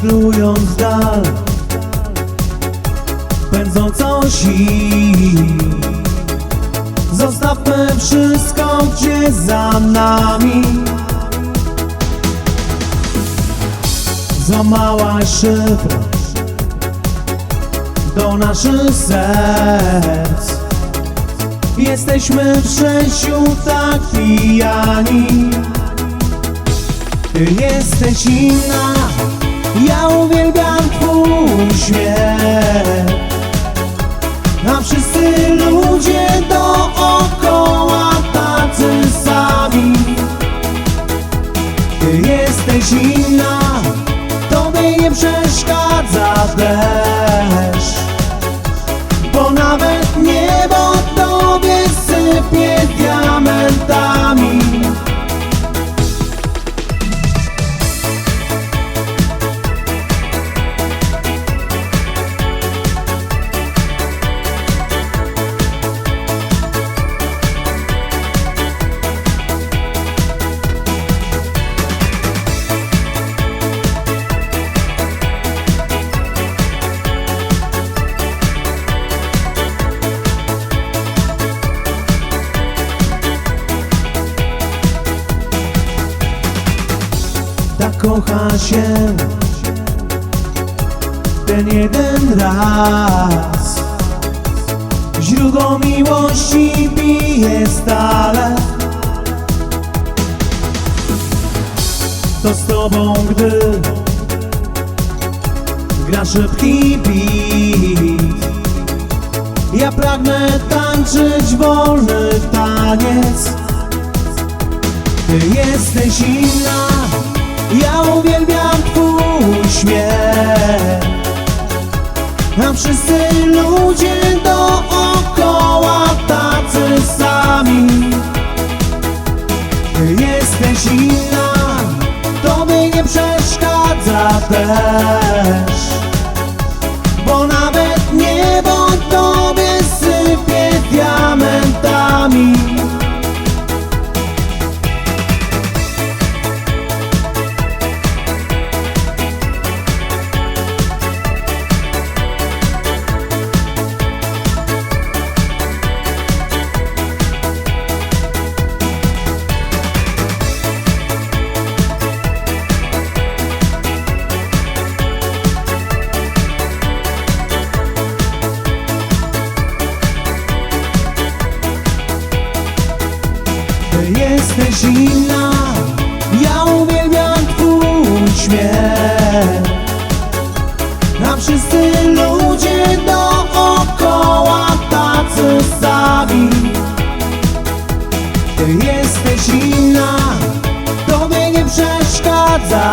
Plując w dal Pędzącą sił Zostawmy wszystko gdzie za nami. Złamałaś szyfr Do naszych serc. Jesteśmy w szczęściu tak pijani Ty jesteś inna twój śmiech A wszyscy ludzie dookoła tacy sami. Ty jesteś inna Tobie nie przeszkadza kocha się. Ten jeden raz. Źródło miłości bije stale. To z tobą, gdy gra szybki beat. Ja pragnę tańczyć wolny taniec. Ty jesteś inna, ja uwielbiam twój śmiech A wszyscy ludzie dookoła tacy sami. Ty jesteś inna, tobie nie przeszkadza deszcz jesteś inna Ja uwielbiam twój śmiech Na wszyscy ludzie dookoła tacy sami. Ty jesteś inna Tobie nie przeszkadza